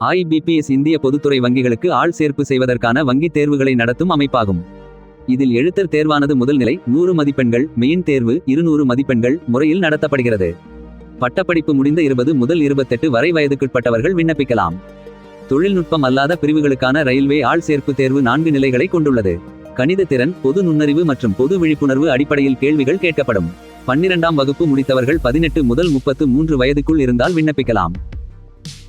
IBPS இந்திய பொதுத்துறை வங்கிகளுக்கு ஆள் சேர்ப்பு செய்வதற்கான வங்கி தேர்வுகளை நடத்தும் அமைப்பாகும். இதில் எழுத்தர் தேர்வானது முதல் நிலை நூறு மதிப்பெண்கள் மெயின் தேர்வு இருநூறு மதிப்பெண்கள் முறையில் நடத்தப்படுகிறது. பட்டப்படிப்பு முடிந்த இருபது முதல் இருபத்தெட்டு வரை வயதுக்குட்பட்டவர்கள் விண்ணப்பிக்கலாம். தொழில்நுட்பம் அல்லாத பிரிவுகளுக்கான ரயில்வே ஆள் சேர்ப்பு தேர்வு நான்கு நிலைகளை கொண்டுள்ளது. கணித திறன் பொது நுண்ணறிவு மற்றும் பொது விழிப்புணர்வு அடிப்படையில் கேள்விகள் கேட்கப்படும். பன்னிரண்டாம் வகுப்பு முடித்தவர்கள் பதினெட்டு முதல் முப்பத்து மூன்று வயதுக்குள் இருந்தால் விண்ணப்பிக்கலாம்.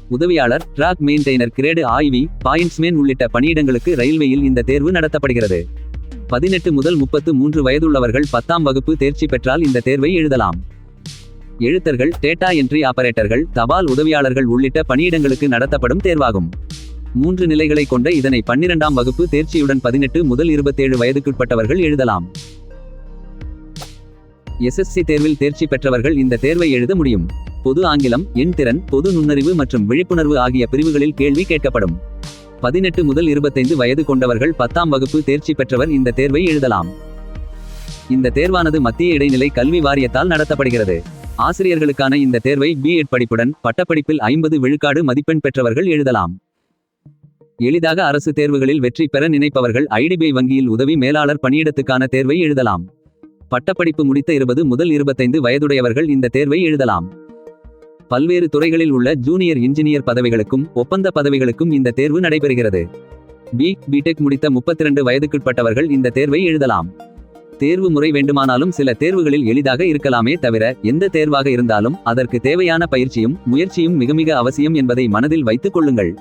உதவியாளர் டிராக் மெயின்டெய்னர் கிரேடு ஆய்வி பாயிண்ட்ஸ்மேன் உள்ளிட்ட பணியிடங்களுக்கு ரயில்வேயில் இந்த தேர்வு நடத்தப்படுகிறது. பதினெட்டு முதல் முப்பத்து மூன்று வயதுள்ளவர்கள் பத்தாம் வகுப்பு தேர்ச்சி பெற்றால் இந்த தேர்வை எழுதலாம். எழுத்தர்கள் டேட்டா என்ட்ரி ஆபரேட்டர்கள் தபால் உதவியாளர்கள் உள்ளிட்ட பணியிடங்களுக்கு நடத்தப்படும் தேர்வாகும். மூன்று நிலைகளை கொண்ட இதனை பன்னிரண்டாம் வகுப்பு தேர்ச்சியுடன் பதினெட்டு முதல் இருபத்தேழு வயதுக்குட்பட்டவர்கள் எழுதலாம். எஸ்எஸ்சி தேர்வில் தேர்ச்சி பெற்றவர்கள் இந்த தேர்வை எழுத முடியும். பொது ஆங்கிலம் எண் திறன் பொது நுண்ணறிவு மற்றும் விழிப்புணர்வு ஆகிய பிரிவுகளில் கேள்வி கேட்கப்படும். பதினெட்டு முதல் இருபத்தைந்து வயது கொண்டவர்கள் பத்தாம் வகுப்பு தேர்ச்சி பெற்றவர் இந்த தேர்வை எழுதலாம். இந்த தேர்வானது மத்திய இடைநிலை கல்வி வாரியத்தால் நடத்தப்படுகிறது. ஆசிரியர்களுக்கான இந்த தேர்வை பிஎட் படிப்புடன் பட்டப்படிப்பில் ஐம்பது விழுக்காடு மதிப்பெண் பெற்றவர்கள் எழுதலாம். எளிதாக அரசு தேர்வுகளில் வெற்றி பெற நினைப்பவர்கள் ஐடிபிஐ வங்கியில் உதவி மேலாளர் பணியிடத்துக்கான தேர்வை எழுதலாம். பட்டப்படிப்பு முடித்த இருபது முதல் இருபத்தைந்து வயதுடையவர்கள் இந்த தேர்வை எழுதலாம். பல்வேறு துறைகளில் உள்ள ஜூனியர் இன்ஜினியர் பதவிகளுக்கும் ஒப்பந்த பதவிகளுக்கும் இந்த தேர்வு நடைபெறுகிறது. பி பிடெக் முடித்த 32 வயதுக்குட்பட்டவர்கள் இந்த தேர்வை எழுதலாம். தேர்வு முறை வேண்டுமானாலும் சில தேர்வுகளில் எளிதாக இருக்கலாமே தவிர எந்த தேர்வாக இருந்தாலும் அதற்கு தேவையான பயிற்சியும் முயற்சியும் மிக மிக அவசியம் என்பதை மனதில் வைத்துக் கொள்ளுங்கள்.